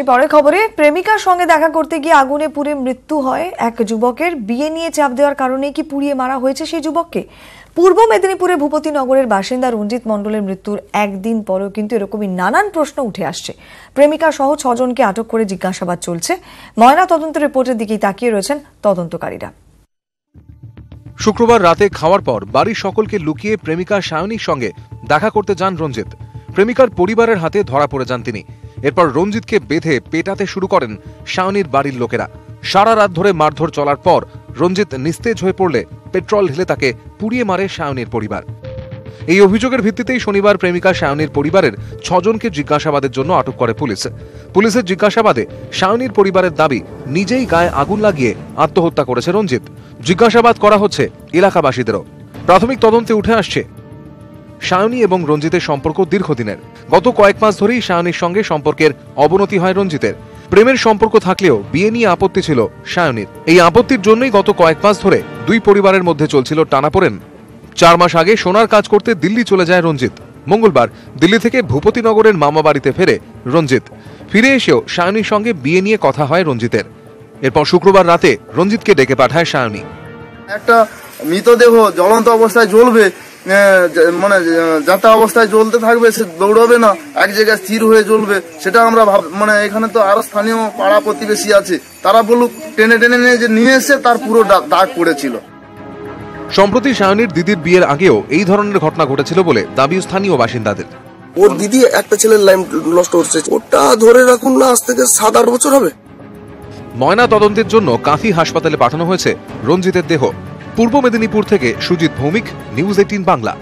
আসছি পরের খবরে, প্রেমিকার সঙ্গে দেখা করতে গিয়ে আগুনে পুড়ে মৃত্যু হয় এক যুবকের। বিয়ে নিয়ে চাপ দেওয়ার কারণে কি পুড়িয়ে মারা হয়েছে সেই যুবককে? পূর্ব মেদিনীপুরে ভূপতিনগরের বাসিন্দা রঞ্জিত মণ্ডলের মৃত্যুর একদিন পরেও কিন্তু এরকমই নানান প্রশ্ন উঠে আসছে। প্রেমিকা সহ ছজনকে আটক করে জিজ্ঞাসাবাদ চলছে। ময়না তদন্ত রিপোর্টের দিকেই তাকিয়ে রয়েছেন তদন্তকারীরা। শুক্রবার রাতে খাওয়ার পর বাড়ির সকলকে লুকিয়ে প্রেমিকা সায়নীর সঙ্গে দেখা করতে যান রঞ্জিত। প্রেমিকার পরিবারের হাতে ধরা পড়ে যান তিনি। এরপর রঞ্জিতকে বেঁধে পেটাতে শুরু করেন সায়নীর বাড়ির লোকেরা। সারা রাত ধরে মারধর চলার পর রঞ্জিত নিস্তেজ হয়ে পড়লে পেট্রোল ঢেলে তাকে পুড়িয়ে মারে সায়নীর পরিবার। এই অভিযোগের ভিত্তিতেই শনিবার প্রেমিকা সায়নীর পরিবারের ছজনকে জিজ্ঞাসাবাদের জন্য আটক করে পুলিশ। পুলিশের জিজ্ঞাসাবাদে শায়নির পরিবারের দাবি, নিজেই গায়ে আগুন লাগিয়ে আত্মহত্যা করেছে রঞ্জিত। জিজ্ঞাসাবাদ করা হচ্ছে এলাকাবাসীদেরও। প্রাথমিক তদন্তে উঠে আসছে সায়নী এবং রঞ্জিতের সম্পর্ক দীর্ঘদিনের। গত কয়েক মাস ধরেই সায়নীর সঙ্গে সম্পর্কের অবনতি হয় রঞ্জিতের। প্রেমের সম্পর্ক থাকলেও বিয়ে নিয়ে আপত্তি ছিল সায়নীর এই আপত্তির জন্যই গত কয়েক মাস ধরে দুই পরিবারের মধ্যে চলছিল টানাপোড়েন। চার মাস আগে সোনার কাজ করতে দিল্লি চলে যায় রঞ্জিত। মঙ্গলবার দিল্লি থেকে ভূপতিনগরের মামা বাড়িতে ফেরে রঞ্জিত। ফিরে এসেও সায়নীর সঙ্গে বিয়ে নিয়ে কথা হয় রঞ্জিতের। এরপর শুক্রবার রাতে রঞ্জিতকে ডেকে পাঠায় সায়নী একটা মৃতদেহ জ্বলন্ত অবস্থায় জ্বলবে মানে যাতা অবস্থায় জ্বলতে থাকবে সে দৌড়বে না এক জায়গায় স্থির হয়ে জ্বলবে সেটা আমরা ভাব মানে এখানে তো আরও স্থানীয় পাড়া প্রতিবেশী আছে তারা বলুক টেনে টেনে নিয়ে যে নিয়ে এসে তার পুরো দাগ পড়েছিল। সম্প্রতি সায়নীর দিদির বিয়ের আগেও এই ধরনের ঘটনা ঘটেছিল বলে দাবি স্থানীয় বাসিন্দাদের। ওর দিদি একটা ছেলের লাইন নষ্ট করছে ওটা ধরে রাখুন না আজ থেকে সাত আট বছর হবে। ময়না তদন্তের জন্য কাঁথি হাসপাতালে পাঠানো হয়েছে রঞ্জিতের দেহ। পূর্ব মেদিনীপুর থেকে সুজিত ভৌমিক নিউজ এইটিন বাংলা।